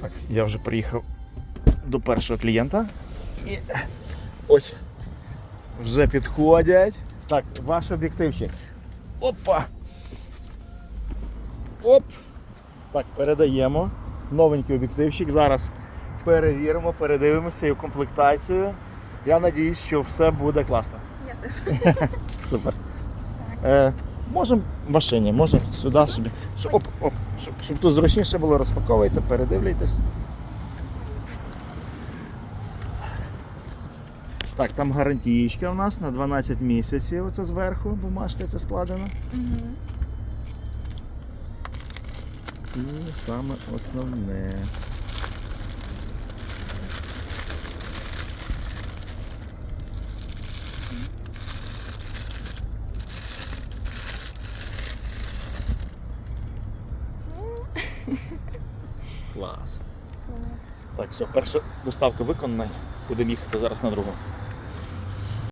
Так, я вже приїхав до першого клієнта. І ось вже підходять. Так, ваш об'єктивчик. Опа! Оп! Так, передаємо. Новенький об'єктивчик. Зараз перевіримо, передивимося і комплектацію. Я надіюсь, що все буде класно. Я теж. Супер. Е, можемо в машині, можемо сюди собі. Щоб, оп, оп, щоб, щоб тут зручніше було, розпаковуйте, передивляйтесь. Так, там гарантієчка у нас на 12 місяців. Оце зверху бумажка це складена. Угу. І саме основне. Клас. Так, все, перша доставка виконана. Будемо їхати зараз на другу.